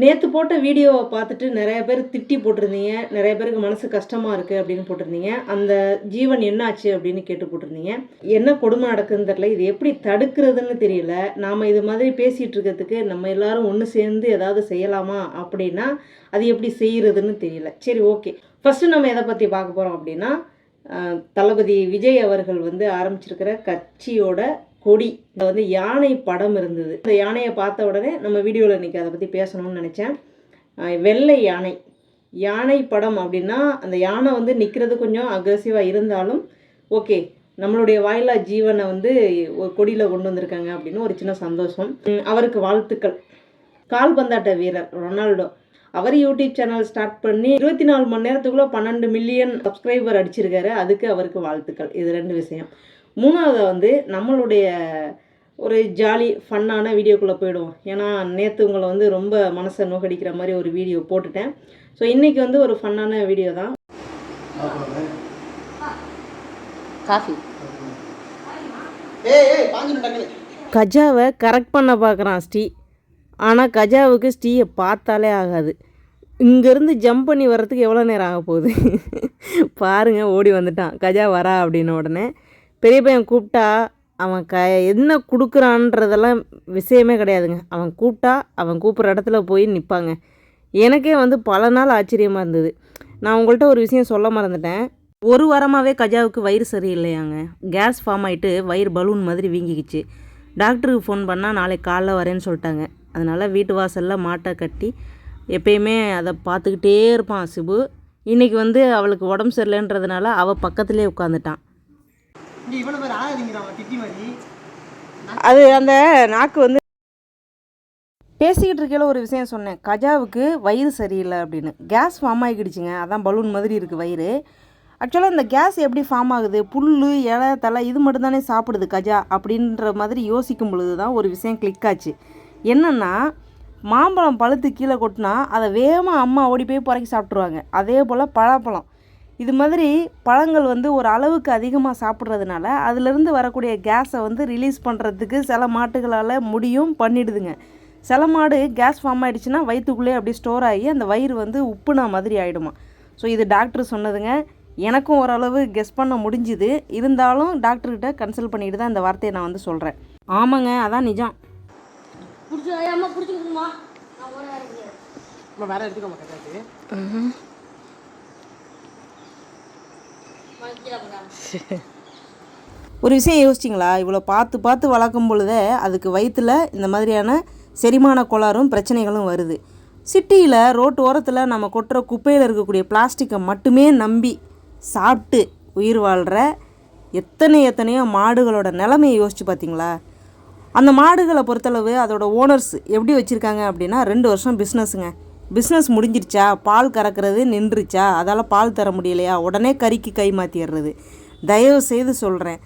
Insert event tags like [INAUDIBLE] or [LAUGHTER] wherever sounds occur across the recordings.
நேற்று போட்ட வீடியோவை பார்த்துட்டு நிறைய பேர் திட்டி போட்டிருந்தீங்க. நிறைய பேருக்கு மனசு கஷ்டமாக இருக்குது அப்படின்னு போட்டிருந்தீங்க. அந்த ஜீவன் என்னாச்சு அப்படின்னு கேட்டு போட்டிருந்தீங்க. என்ன கொடுமை நடக்குதுன்னு தெரியல. இது எப்படி தடுக்கிறதுன்னு தெரியல. நாம் இது மாதிரி பேசிகிட்டு இருக்கிறதுக்கு நம்ம எல்லாரும் ஒன்று சேர்ந்து ஏதாவது செய்யலாமா அப்படின்னா அது எப்படி செய்கிறதுன்னு தெரியல. சரி ஓகே ஃபஸ்ட்டு நம்ம எதை பற்றி பார்க்க போகிறோம் அப்படின்னா தளபதி விஜய் அவர்கள் வந்து ஆரம்பிச்சிருக்கிற கட்சியோட கொடி. இதில் வந்து யானை படம் இருந்தது. இந்த யானையை பார்த்த உடனே நம்ம வீடியோவில் இன்றைக்கி அதை பற்றி பேசணும்னு நினச்சேன். வெள்ளை யானை. யானை படம் அப்படின்னா அந்த யானை வந்து நிற்கிறது கொஞ்சம் அக்ரெசிவாக இருந்தாலும் ஓகே நம்மளுடைய வாயிலா ஜீவனை வந்து ஒரு கொடியில் கொண்டு வந்திருக்காங்க அப்படின்னு ஒரு சின்ன சந்தோஷம். அவருக்கு வாழ்த்துக்கள். கால்பந்தாட்ட வீரர் ரொனால்டோ. அவர் யூடியூப் சேனல் ஸ்டார்ட் பண்ணி இருபத்தி நாலு மணி நேரத்துக்குள்ளே பன்னெண்டு மில்லியன் சப்ஸ்கிரைபர் அடிச்சிருக்காரு. அதுக்கு அவருக்கு வாழ்த்துக்கள். இது ரெண்டு விஷயம். மூணாவது வந்து நம்மளுடைய ஒரு ஜாலி ஃபன்னான வீடியோக்குள்ளே போயிடுவோம். ஏன்னா நேற்று உங்களை வந்து ரொம்ப மனசை நோக்கடிக்கிற மாதிரி ஒரு வீடியோ போட்டுட்டேன். ஸோ இன்றைக்கி வந்து ஒரு ஃபன்னான வீடியோ தான். காஃபி. கஜாவை கரெக்ட் பண்ண பார்க்குறான் ஸ்ரீ. ஆனால் கஜாவுக்கு ஸ்ரீயை பார்த்தாலே ஆகாது. இங்கேருந்து ஜம்ப் பண்ணி வர்றதுக்கு எவ்வளோ நேரம் ஆக போகுது? பாருங்க ஓடி வந்துட்டான். கஜா வரா அப்படின்ன உடனே. பெரிய பையன் கூப்பிட்டா அவன் க என்ன கொடுக்குறான்றதெல்லாம் விஷயமே கிடையாதுங்க. அவன் கூப்பிட்டா அவன் கூப்பிட்ற இடத்துல போய் நிற்பாங்க எனக்கே வந்து பல நாள் ஆச்சரியமாக இருந்தது. நான் உங்கள்கிட்ட ஒரு விஷயம் சொல்ல மறந்துட்டேன். ஒரு வாரமாகவே கஜாவுக்கு வயிறு சரியில்லையாங்க. கேஸ் ஃபார்ம் ஆகிட்டு வயிறு பலூன் மாதிரி வீங்கிக்கிச்சு. டாக்டருக்கு ஃபோன் பண்ணால் நாளைக்கு காலைல வரேன்னு சொல்லிட்டாங்க. அதனால் வீட்டு வாசலில் மாட்டை கட்டி எப்பயுமே அதை பார்த்துக்கிட்டே இருப்பான் சிபு. இன்றைக்கி வந்து அவளுக்கு உடம்பு சரியில்லைன்றதுனால அவள் பக்கத்துலேயே உட்காந்துட்டான் இங்க இவ்வளவு பேர் ஆகாதீங்கிறான் திட்டி மாதிரி அது அந்த நாக்கு வந்து பேசிக்கிட்டு இருக்கையில் ஒரு விஷயம் சொன்னேன். கஜாவுக்கு வயிறு சரியில்லை அப்படின்னு. கேஸ் ஃபார்ம் ஆகிக்கிடுச்சுங்க அதான் பலூன் மாதிரி இருக்குது வயிறு. ஆக்சுவலாக இந்த கேஸ் எப்படி ஃபார்ம் ஆகுது? புல் இலை தலை இது மட்டும்தானே சாப்பிடுது கஜா அப்படின்ற மாதிரி யோசிக்கும் பொழுது தான் ஒரு விஷயம் கிளிக் ஆச்சு. என்னென்னா மாம்பழம் பழுத்து கீழே கொட்டினா அதை வேகமாக அம்மா ஓடி போய் புறக்கி சாப்பிட்ருவாங்க அதே போல் பழப்பழம் இது மாதிரி பழங்கள் வந்து ஒரு அளவுக்கு அதிகமாக சாப்பிட்றதுனால அதிலிருந்து வரக்கூடிய கேஸை வந்து ரிலீஸ் பண்ணுறதுக்கு சில மாட்டுகளால் முடியும் பண்ணிடுதுங்க. சில மாடு கேஸ் ஃபார்ம் ஆயிடுச்சுன்னா வயிற்றுக்குள்ளே அப்படியே ஸ்டோர் ஆகி அந்த வயிறு வந்து உப்புனா மாதிரி ஆகிடுமா ஸோ இது டாக்டர் சொன்னதுங்க. எனக்கும் ஓரளவு கெஸ் பண்ண முடிஞ்சுது. இருந்தாலும் டாக்டர்கிட்ட கன்சல்ட் பண்ணிட்டு தான் இந்த வார்த்தையை நான் வந்து சொல்கிறேன் ஆமாங்க அதான் நிஜம். நம்ம வேற எடுத்துக்கோமா [LAUGHS] ஒரு விஷயம் யோசிச்சிங்களா? இவ்வளோ பார்த்து பார்த்து வளர்க்கும் பொழுதே அதுக்கு வயிற்றில் இந்த மாதிரியான செரிமான கோளாறும் பிரச்சனைகளும் வருது. சிட்டியில் ரோட்டு ஓரத்தில் நம்ம கொட்டுற குப்பையில் இருக்கக்கூடிய பிளாஸ்டிக்கை மட்டுமே நம்பி சாப்பிட்டு உயிர் வாழ்கிற எத்தனை எத்தனையோ மாடுகளோட நிலைமையை யோசிச்சு பார்த்தீங்களா? அந்த மாடுகளை பொறுத்தளவு அதோட ஓனர்ஸ் எப்படி வச்சுருக்காங்க அப்படின்னா ரெண்டு வருஷம் பிஸ்னஸுங்க பிஸ்னஸ் முடிஞ்சிருச்சா? பால் கறக்கிறது நின்றுச்சா? அதால் பால் தர முடியலையா? உடனே கறிக்கு கை மாற்றிடுறது தயவு செய்து சொல்கிறேன்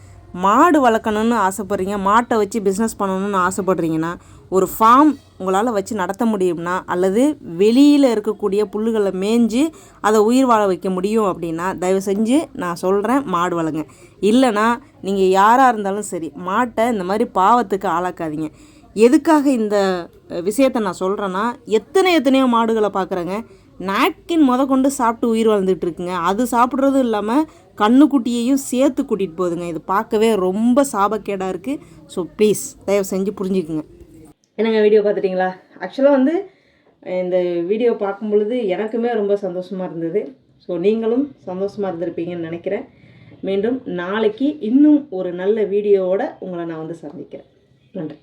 மாடு வளர்க்கணும்னு ஆசைப்பட்றீங்க மாட்டை வச்சு பிஸ்னஸ் பண்ணணும்னு ஆசைப்பட்றீங்கன்னா ஒரு ஃபார்ம் உங்களால் வச்சு நடத்த முடியும்னா அல்லது வெளியில் இருக்கக்கூடிய புல்லுகளை மேய்ஞ்சு அதை உயிர் வாழ வைக்க முடியும் அப்படின்னா தயவு செஞ்சு நான் சொல்கிறேன் மாடு வளங்க இல்லைன்னா நீங்கள் யாராக இருந்தாலும் சரி மாட்டை இந்த மாதிரி பாவத்துக்கு ஆளாக்காதீங்க. எதுக்காக இந்த விஷயத்தை நான் சொல்கிறேன்னா எத்தனை எத்தனையோ மாடுகளை பார்க்குறேங்க நாப்கின் முத கொண்டு சாப்பிட்டு உயிர் வாழ்ந்துட்டு இருக்குங்க. அது சாப்பிட்றதும் இல்லாமல் கண்ணுக்குட்டியையும் சேர்த்து கூட்டிகிட்டு போகுதுங்க. இது பார்க்கவே ரொம்ப சாபக்கேடாக இருக்குது ஸோ ப்ளீஸ் தயவு செஞ்சு புரிஞ்சுக்குங்க. என்னங்க வீடியோ பார்த்துட்டிங்களா ஆக்சுவலாக வந்து இந்த வீடியோ பார்க்கும் பொழுது எனக்குமே ரொம்ப சந்தோஷமாக இருந்தது. ஸோ நீங்களும் சந்தோஷமாக இருந்திருப்பீங்கன்னு நினைக்கிறேன். மீண்டும் நாளைக்கு இன்னும் ஒரு நல்ல வீடியோவோட உங்களை நான் வந்து சந்திக்கிறேன். நன்றி.